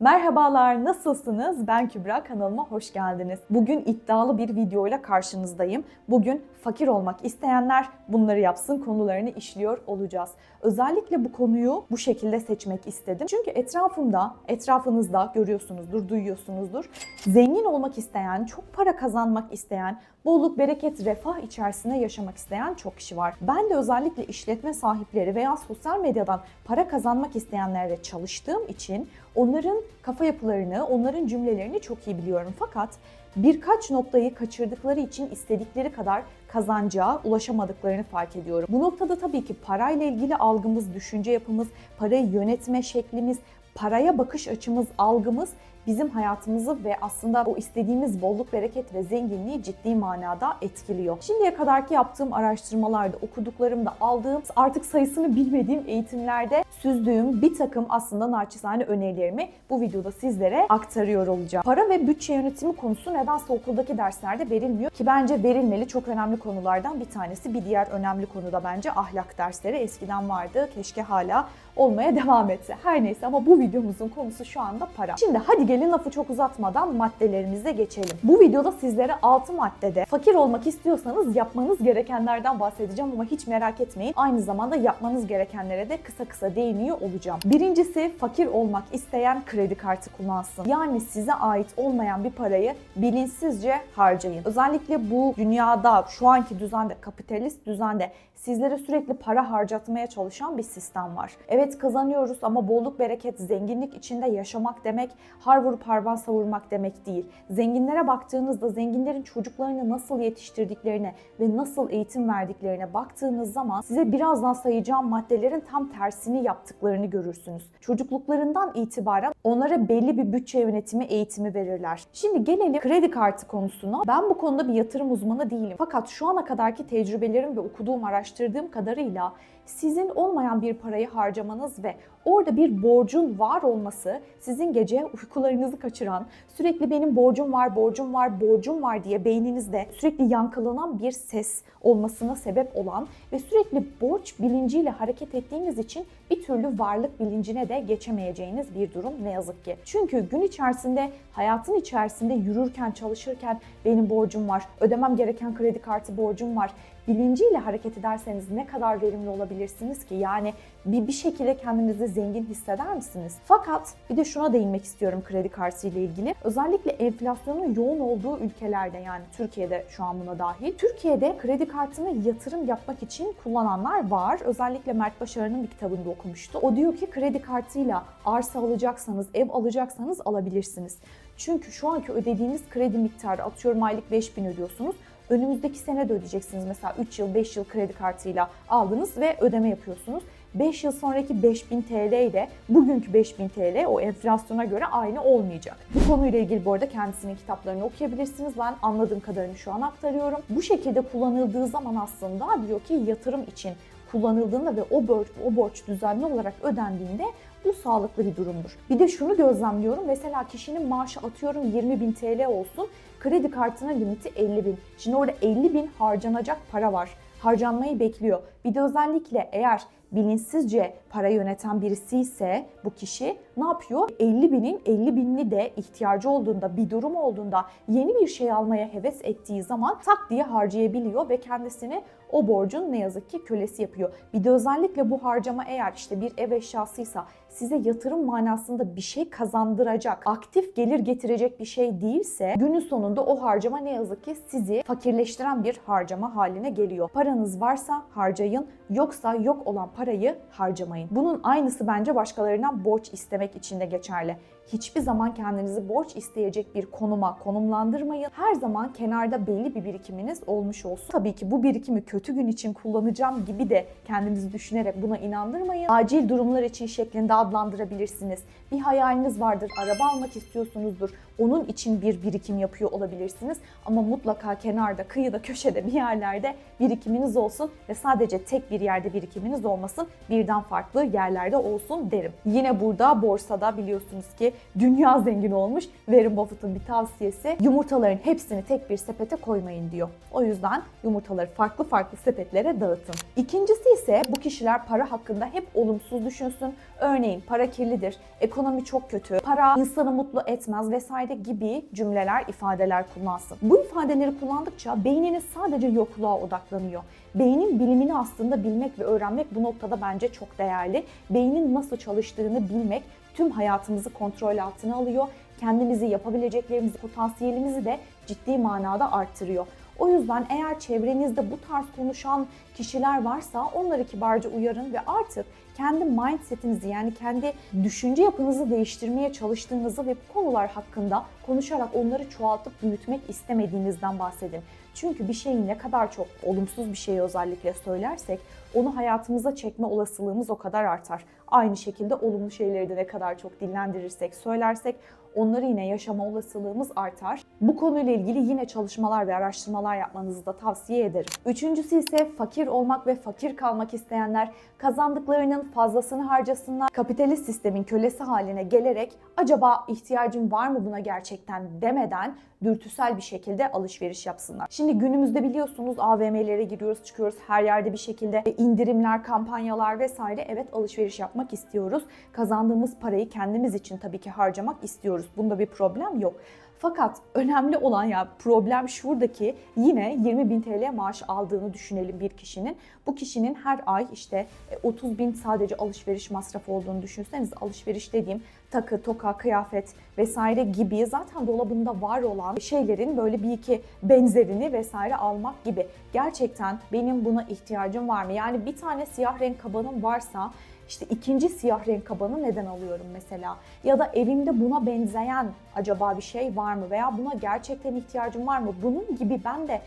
Merhabalar, nasılsınız? Ben Kübra, kanalıma hoş geldiniz. Bugün iddialı bir videoyla karşınızdayım. Bugün fakir olmak isteyenler bunları yapsın konularını işliyor olacağız. Özellikle bu konuyu bu şekilde seçmek istedim. Çünkü etrafımda, etrafınızda görüyorsunuzdur, duyuyorsunuzdur. Zengin olmak isteyen, çok para kazanmak isteyen, bolluk, bereket, refah içerisinde yaşamak isteyen çok kişi var. Ben de özellikle işletme sahipleri veya sosyal medyadan para kazanmak isteyenlerle çalıştığım için onların kafa yapılarını, onların cümlelerini çok iyi biliyorum. Fakat birkaç noktayı kaçırdıkları için istedikleri kadar kazancağa ulaşamadıklarını fark ediyorum. Bu noktada tabii ki parayla ilgili algımız, düşünce yapımız, parayı yönetme şeklimiz, paraya bakış açımız, algımız bizim hayatımızı ve aslında o istediğimiz bolluk, bereket ve zenginliği ciddi manada etkiliyor. Şimdiye kadarki yaptığım araştırmalarda, okuduklarımda, aldığım artık sayısını bilmediğim eğitimlerde süzdüğüm bir takım aslında naçizane önerilerimi bu videoda sizlere aktarıyor olacağım. Para ve bütçe yönetimi konusu nedense okuldaki derslerde verilmiyor ki bence verilmeli çok önemli konulardan bir tanesi. Bir diğer önemli konu da bence ahlak dersleri eskiden vardı. Keşke hala olmaya devam etse. Her neyse ama bu videomuzun konusu şu anda para. Şimdi hadi gelin lafı çok uzatmadan maddelerimize geçelim. Bu videoda sizlere 6 maddede fakir olmak istiyorsanız yapmanız gerekenlerden bahsedeceğim ama hiç merak etmeyin. Aynı zamanda yapmanız gerekenlere de kısa kısa değiniyor olacağım. Birincisi fakir olmak isteyen kredi kartı kullansın. Yani size ait olmayan bir parayı bilinçsizce harcayın. Özellikle bu dünyada şu anki düzende kapitalist düzende sizlere sürekli para harcatmaya çalışan bir sistem var. Evet kazanıyoruz ama bolluk, bereket, zenginlik içinde yaşamak demek har vurup harban savurmak demek değil. Zenginlere baktığınızda zenginlerin çocuklarını nasıl yetiştirdiklerine ve nasıl eğitim verdiklerine baktığınız zaman size birazdan sayacağım maddelerin tam tersini yaptıklarını görürsünüz. Çocukluklarından itibaren onlara belli bir bütçe yönetimi eğitimi verirler. Şimdi gelelim kredi kartı konusuna. Ben bu konuda bir yatırım uzmanı değilim. Fakat şu ana kadarki tecrübelerim ve okuduğum, araştırdığım kadarıyla sizin olmayan bir parayı harcamanız ve orada bir borcun var olması sizin gece uykularınızı kaçıran, sürekli benim borcum var, borcum var, borcum var diye beyninizde sürekli yankılanan bir ses olmasına sebep olan ve sürekli borç bilinciyle hareket ettiğiniz için bir türlü varlık bilincine de geçemeyeceğiniz bir durum ne yazık ki. Çünkü gün içerisinde, hayatın içerisinde yürürken, çalışırken benim borcum var, ödemem gereken kredi kartı borcum var, bilinciyle hareket ederseniz ne kadar verimli olabilirsiniz ki? Yani bir, bir şekilde kendinizi zengin hisseder misiniz? Fakat bir de şuna değinmek istiyorum kredi kartı ile ilgili. Özellikle enflasyonun yoğun olduğu ülkelerde yani Türkiye'de şu an buna dahil. Türkiye'de kredi kartını yatırım yapmak için kullananlar var. Özellikle Mert Başarı'nın bir kitabında okumuştu. O diyor ki kredi kartıyla arsa alacaksanız, ev alacaksanız alabilirsiniz. Çünkü şu anki ödediğiniz kredi miktarı atıyorum aylık 5000 ödüyorsunuz önümüzdeki sene de ödeyeceksiniz. Mesela 3 yıl, 5 yıl kredi kartıyla aldınız ve ödeme yapıyorsunuz. 5 yıl sonraki 5000 TL ile bugünkü 5000 TL o enflasyona göre aynı olmayacak. Bu konuyla ilgili bu arada kendisinin kitaplarını okuyabilirsiniz. Ben anladığım kadarını şu an aktarıyorum. Bu şekilde kullanıldığı zaman aslında diyor ki yatırım için kullanıldığında ve o borç, o borç düzenli olarak ödendiğinde bu sağlıklı bir durumdur. Bir de şunu gözlemliyorum. Mesela kişinin maaşı atıyorum 20 bin TL olsun. Kredi kartının limiti 50 bin. Şimdi orada 50 bin harcanacak para var. Harcanmayı bekliyor. Bir de özellikle eğer bilinçsizce para yöneten birisi ise bu kişi ne yapıyor? 50 binin 50 binini de ihtiyacı olduğunda, bir durum olduğunda yeni bir şey almaya heves ettiği zaman tak diye harcayabiliyor ve kendisini o borcun ne yazık ki kölesi yapıyor. Bir de özellikle bu harcama eğer işte bir ev eşyasıysa size yatırım manasında bir şey kazandıracak, aktif gelir getirecek bir şey değilse günün sonunda o harcama ne yazık ki sizi fakirleştiren bir harcama haline geliyor. Paranız varsa harcayın, yoksa yok olan parayı harcamayın. Bunun aynısı bence başkalarından borç istemek için de geçerli. Hiçbir zaman kendinizi borç isteyecek bir konuma konumlandırmayın. Her zaman kenarda belli bir birikiminiz olmuş olsun. Tabii ki bu birikimi kötü gün için kullanacağım gibi de kendinizi düşünerek buna inandırmayın. Acil durumlar için şeklinde adlandırabilirsiniz. Bir hayaliniz vardır, araba almak istiyorsunuzdur. Onun için bir birikim yapıyor olabilirsiniz. Ama mutlaka kenarda, kıyıda, köşede bir yerlerde birikiminiz olsun ve sadece tek bir yerde birikiminiz olmasın. Birden farklı yerlerde olsun derim. Yine burada borsada biliyorsunuz ki dünya zengin olmuş. Warren Buffett'ın bir tavsiyesi yumurtaların hepsini tek bir sepete koymayın diyor. O yüzden yumurtaları farklı farklı sepetlere dağıtın. İkincisi ise bu kişiler para hakkında hep olumsuz düşünsün. Örneğin para kirlidir, ekonomi çok kötü, para insanı mutlu etmez vesaire gibi cümleler, ifadeler kullansın. Bu ifadeleri kullandıkça beyniniz sadece yokluğa odaklanıyor. Beynin bilimini aslında bilmek ve öğrenmek bu noktada bence çok değerli. Beynin nasıl çalıştığını bilmek tüm hayatımızı kontrol altına alıyor. Kendimizi yapabileceklerimizi, potansiyelimizi de ciddi manada arttırıyor. O yüzden eğer çevrenizde bu tarz konuşan kişiler varsa onları kibarca uyarın ve artık kendi mindsetinizi yani kendi düşünce yapınızı değiştirmeye çalıştığınızı ve bu konular hakkında konuşarak onları çoğaltıp büyütmek istemediğinizden bahsedin. Çünkü bir şeyi ne kadar çok olumsuz bir şeyi özellikle söylersek onu hayatımıza çekme olasılığımız o kadar artar. Aynı şekilde olumlu şeyleri de ne kadar çok dillendirirsek, söylersek onları yine yaşama olasılığımız artar. Bu konuyla ilgili yine çalışmalar ve araştırmalar yapmanızı da tavsiye ederim. Üçüncüsü ise fakir olmak ve fakir kalmak isteyenler kazandıklarının fazlasını harcasınlar. Kapitalist sistemin kölesi haline gelerek acaba ihtiyacım var mı buna gerçekten demeden dürtüsel bir şekilde alışveriş yapsınlar. Şimdi günümüzde biliyorsunuz AVM'lere giriyoruz, çıkıyoruz. Her yerde bir şekilde indirimler, kampanyalar vesaire. Evet alışveriş yapmak istiyoruz. Kazandığımız parayı kendimiz için tabii ki harcamak istiyoruz. Bunda bir problem yok. Fakat önemli olan ya problem şuradaki yine 20 bin TL maaş aldığını düşünelim bir kişinin. Bu kişinin her ay işte 30 bin sadece alışveriş masrafı olduğunu düşünseniz alışveriş dediğim takı, toka, kıyafet vesaire gibi zaten dolabında var olan şeylerin böyle bir iki benzerini vesaire almak gibi. Gerçekten benim buna ihtiyacım var mı? Yani bir tane siyah renk kabanım varsa işte ikinci siyah renk kabanı neden alıyorum mesela? Ya da evimde buna benzeyen acaba bir şey var mı? Veya buna gerçekten ihtiyacım var mı? Bunun gibi ben de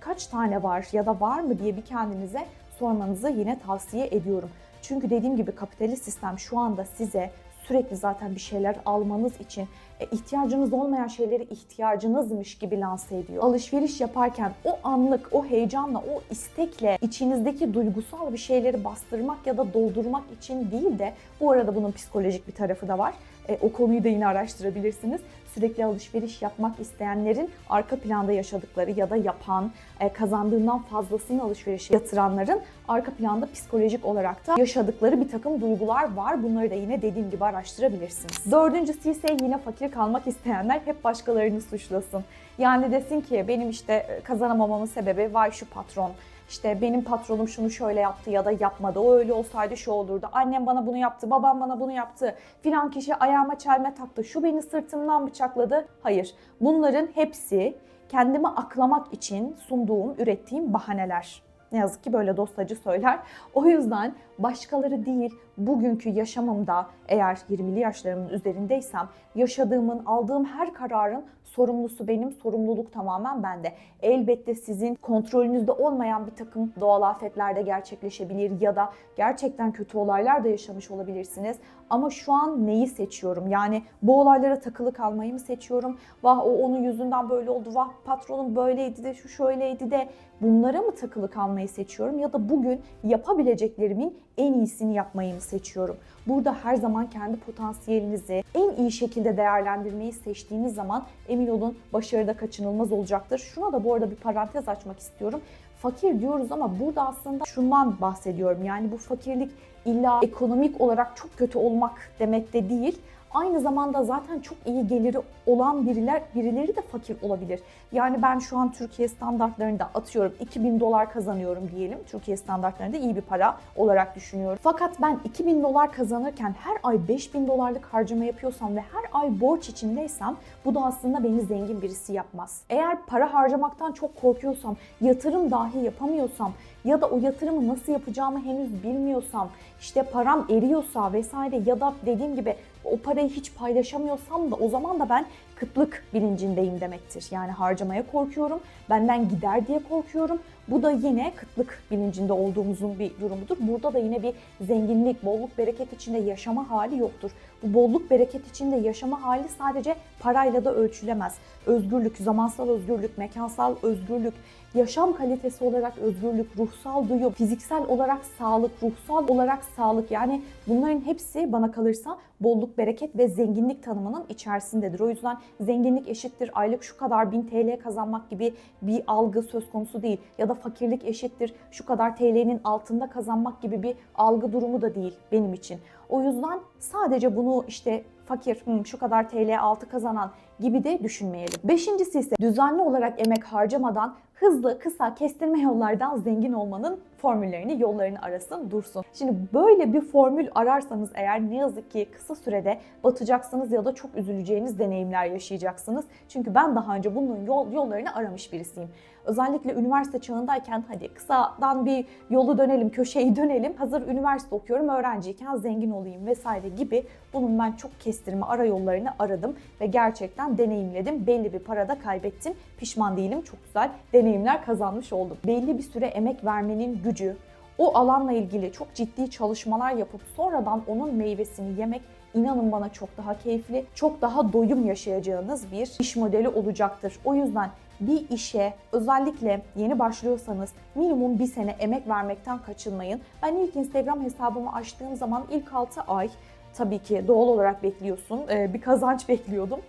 kaç tane var ya da var mı diye bir kendinize sormanızı yine tavsiye ediyorum. Çünkü dediğim gibi kapitalist sistem şu anda size sürekli zaten bir şeyler almanız için e, ihtiyacınız olmayan şeyleri ihtiyacınızmış gibi lanse ediyor. Alışveriş yaparken o anlık, o heyecanla, o istekle içinizdeki duygusal bir şeyleri bastırmak ya da doldurmak için değil de bu arada bunun psikolojik bir tarafı da var. E, o konuyu da yine araştırabilirsiniz. Sürekli alışveriş yapmak isteyenlerin arka planda yaşadıkları ya da yapan, e, kazandığından fazlasını alışverişe yatıranların arka planda psikolojik olarak da yaşadıkları bir takım duygular var. Bunları da yine dediğim gibi araştırabilirsiniz. Dördüncüsü ise yine fakir kalmak isteyenler hep başkalarını suçlasın. Yani desin ki benim işte kazanamamamın sebebi vay şu patron, işte benim patronum şunu şöyle yaptı ya da yapmadı. O öyle olsaydı şu olurdu. Annem bana bunu yaptı, babam bana bunu yaptı. Filan kişi ayağıma çelme taktı. Şu beni sırtımdan bıçakladı. Hayır. Bunların hepsi kendimi aklamak için sunduğum, ürettiğim bahaneler. Ne yazık ki böyle dostacı söyler. O yüzden başkaları değil, bugünkü yaşamımda eğer 20'li yaşlarımın üzerindeysem yaşadığımın, aldığım her kararın sorumlusu benim, sorumluluk tamamen bende. Elbette sizin kontrolünüzde olmayan bir takım doğal afetler de gerçekleşebilir ya da gerçekten kötü olaylar da yaşamış olabilirsiniz. Ama şu an neyi seçiyorum? Yani bu olaylara takılı kalmayı mı seçiyorum? Vah o onun yüzünden böyle oldu, vah patronum böyleydi de şu şöyleydi de bunlara mı takılı kalmayı seçiyorum? Ya da bugün yapabileceklerimin en iyisini yapmayı mı seçiyorum? Burada her zaman kendi potansiyelinizi en iyi şekilde değerlendirmeyi seçtiğiniz zaman emin olun başarıda kaçınılmaz olacaktır. Şuna da bu arada bir parantez açmak istiyorum. Fakir diyoruz ama burada aslında şundan bahsediyorum. Yani bu fakirlik illa ekonomik olarak çok kötü olmak demek de değil aynı zamanda zaten çok iyi geliri olan biriler birileri de fakir olabilir. Yani ben şu an Türkiye standartlarında atıyorum 2000 dolar kazanıyorum diyelim. Türkiye standartlarında iyi bir para olarak düşünüyorum. Fakat ben 2000 dolar kazanırken her ay 5000 dolarlık harcama yapıyorsam ve her ay borç içindeysem bu da aslında beni zengin birisi yapmaz. Eğer para harcamaktan çok korkuyorsam, yatırım dahi yapamıyorsam ya da o yatırımı nasıl yapacağımı henüz bilmiyorsam, işte param eriyorsa vesaire ya da dediğim gibi o parayı hiç paylaşamıyorsam da o zaman da ben kıtlık bilincindeyim demektir. Yani harcamaya korkuyorum, benden gider diye korkuyorum. Bu da yine kıtlık bilincinde olduğumuzun bir durumudur. Burada da yine bir zenginlik, bolluk, bereket içinde yaşama hali yoktur. Bu bolluk, bereket içinde yaşama hali sadece parayla da ölçülemez. Özgürlük, zamansal özgürlük, mekansal özgürlük, yaşam kalitesi olarak özgürlük, ruhsal duyu, fiziksel olarak sağlık, ruhsal olarak sağlık yani bunların hepsi bana kalırsa bolluk, bereket ve zenginlik tanımının içerisindedir. O yüzden zenginlik eşittir aylık şu kadar bin TL kazanmak gibi bir algı söz konusu değil. Ya da fakirlik eşittir şu kadar TL'nin altında kazanmak gibi bir algı durumu da değil benim için. O yüzden sadece bunu işte fakir, "Hmm, şu kadar TL altı kazanan gibi de düşünmeyelim. Beşincisi ise düzenli olarak emek harcamadan hızlı, kısa, kestirme yollardan zengin olmanın formüllerini, yollarını arasın, dursun. Şimdi böyle bir formül ararsanız eğer ne yazık ki kısa sürede batacaksınız ya da çok üzüleceğiniz deneyimler yaşayacaksınız. Çünkü ben daha önce bunun yol, yollarını aramış birisiyim. Özellikle üniversite çağındayken hadi kısadan bir yolu dönelim, köşeyi dönelim. Hazır üniversite okuyorum, öğrenciyken zengin olayım vesaire gibi bunun ben çok kestirme ara yollarını aradım ve gerçekten deneyimledim. Belli bir parada kaybettim. Pişman değilim. Çok güzel deneyimler kazanmış oldum. Belli bir süre emek vermenin gücü, o alanla ilgili çok ciddi çalışmalar yapıp sonradan onun meyvesini yemek inanın bana çok daha keyifli, çok daha doyum yaşayacağınız bir iş modeli olacaktır. O yüzden bir işe özellikle yeni başlıyorsanız minimum bir sene emek vermekten kaçınmayın. Ben ilk Instagram hesabımı açtığım zaman ilk 6 ay tabii ki doğal olarak bekliyorsun. Ee, Bir kazanç bekliyordum.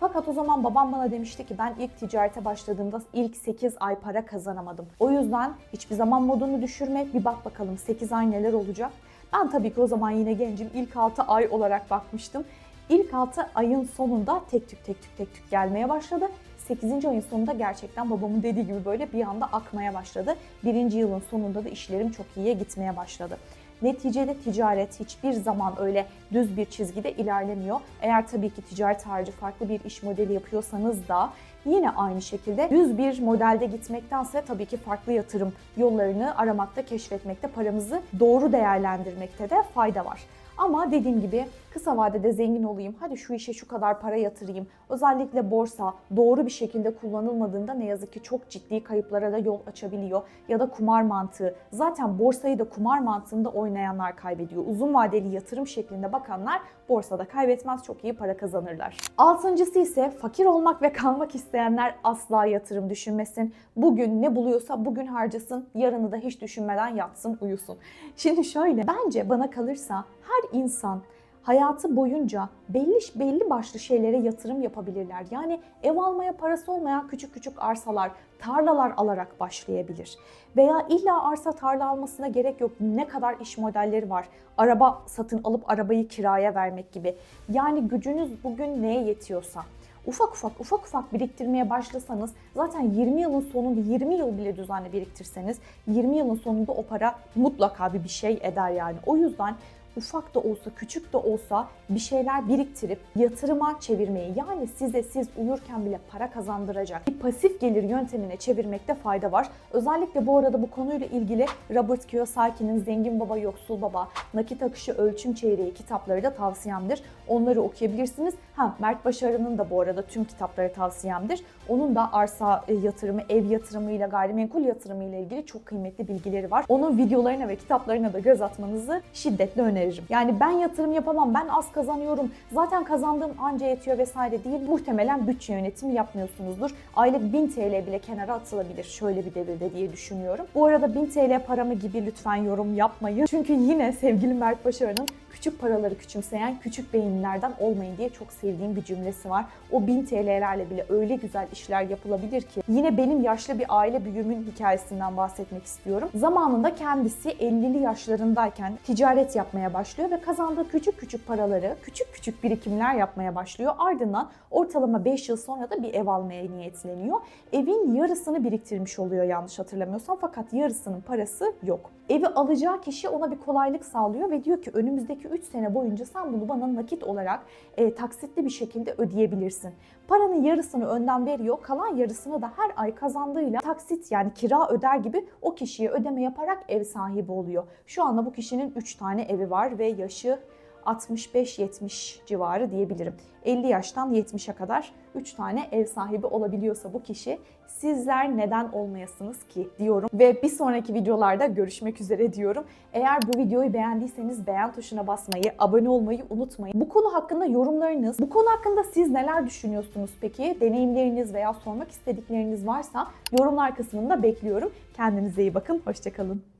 Fakat o zaman babam bana demişti ki ben ilk ticarete başladığımda ilk 8 ay para kazanamadım. O yüzden hiçbir zaman modunu düşürme. Bir bak bakalım 8 ay neler olacak. Ben tabii ki o zaman yine gencim. İlk 6 ay olarak bakmıştım. İlk 6 ayın sonunda tek tük tek tük tek tük gelmeye başladı. 8. ayın sonunda gerçekten babamın dediği gibi böyle bir anda akmaya başladı. Birinci yılın sonunda da işlerim çok iyiye gitmeye başladı. Neticede ticaret hiçbir zaman öyle düz bir çizgide ilerlemiyor. Eğer tabii ki ticaret harici farklı bir iş modeli yapıyorsanız da yine aynı şekilde düz bir modelde gitmektense tabii ki farklı yatırım yollarını aramakta, keşfetmekte, paramızı doğru değerlendirmekte de fayda var. Ama dediğim gibi kısa vadede zengin olayım, hadi şu işe şu kadar para yatırayım. Özellikle borsa doğru bir şekilde kullanılmadığında ne yazık ki çok ciddi kayıplara da yol açabiliyor. Ya da kumar mantığı. Zaten borsayı da kumar mantığında oynayanlar kaybediyor. Uzun vadeli yatırım şeklinde bakanlar borsada kaybetmez, çok iyi para kazanırlar. Altıncısı ise fakir olmak ve kalmak isteyenler asla yatırım düşünmesin. Bugün ne buluyorsa bugün harcasın, yarını da hiç düşünmeden yatsın, uyusun. Şimdi şöyle, bence bana kalırsa her insan hayatı boyunca belli belli başlı şeylere yatırım yapabilirler. Yani ev almaya parası olmayan küçük küçük arsalar, tarlalar alarak başlayabilir. Veya illa arsa tarla almasına gerek yok. Ne kadar iş modelleri var. Araba satın alıp arabayı kiraya vermek gibi. Yani gücünüz bugün neye yetiyorsa ufak ufak ufak ufak biriktirmeye başlasanız zaten 20 yılın sonunda 20 yıl bile düzenli biriktirseniz 20 yılın sonunda o para mutlaka bir bir şey eder yani. O yüzden ufak da olsa, küçük de olsa bir şeyler biriktirip yatırıma çevirmeyi yani size siz uyurken bile para kazandıracak bir pasif gelir yöntemine çevirmekte fayda var. Özellikle bu arada bu konuyla ilgili Robert Kiyosaki'nin Zengin Baba Yoksul Baba, Nakit Akışı Ölçüm Çeyreği kitapları da tavsiyemdir. Onları okuyabilirsiniz. Ha Mert Başarı'nın da bu arada tüm kitapları tavsiyemdir. Onun da arsa e, yatırımı, ev yatırımıyla, gayrimenkul yatırımıyla ilgili çok kıymetli bilgileri var. Onun videolarına ve kitaplarına da göz atmanızı şiddetle öneririm. Yani ben yatırım yapamam, ben az kazanıyorum, zaten kazandığım anca yetiyor vesaire değil. Muhtemelen bütçe yönetimi yapmıyorsunuzdur. Aylık 1000 TL bile kenara atılabilir şöyle bir devirde diye düşünüyorum. Bu arada 1000 TL paramı gibi lütfen yorum yapmayın. Çünkü yine sevgili Mert Başarı'nın küçük paraları küçümseyen küçük beyinlerden olmayın diye çok sevdiğim bir cümlesi var. O 1000 TL'lerle bile öyle güzel işler yapılabilir ki. Yine benim yaşlı bir aile büyüğümün hikayesinden bahsetmek istiyorum. Zamanında kendisi 50'li yaşlarındayken ticaret yapmaya başlıyor ve kazandığı küçük küçük paraları küçük küçük birikimler yapmaya başlıyor. Ardından ortalama 5 yıl sonra da bir ev almaya niyetleniyor. Evin yarısını biriktirmiş oluyor yanlış hatırlamıyorsam fakat yarısının parası yok. Evi alacağı kişi ona bir kolaylık sağlıyor ve diyor ki önümüzdeki 3 sene boyunca sen bunu bana nakit olarak e, taksitli bir şekilde ödeyebilirsin. Paranın yarısını önden veriyor, kalan yarısını da her ay kazandığıyla taksit yani kira öder gibi o kişiye ödeme yaparak ev sahibi oluyor. Şu anda bu kişinin 3 tane evi var ve yaşı 65-70 civarı diyebilirim. 50 yaştan 70'e kadar 3 tane ev sahibi olabiliyorsa bu kişi sizler neden olmayasınız ki diyorum. Ve bir sonraki videolarda görüşmek üzere diyorum. Eğer bu videoyu beğendiyseniz beğen tuşuna basmayı, abone olmayı unutmayın. Bu konu hakkında yorumlarınız, bu konu hakkında siz neler düşünüyorsunuz peki? Deneyimleriniz veya sormak istedikleriniz varsa yorumlar kısmında bekliyorum. Kendinize iyi bakın, hoşçakalın.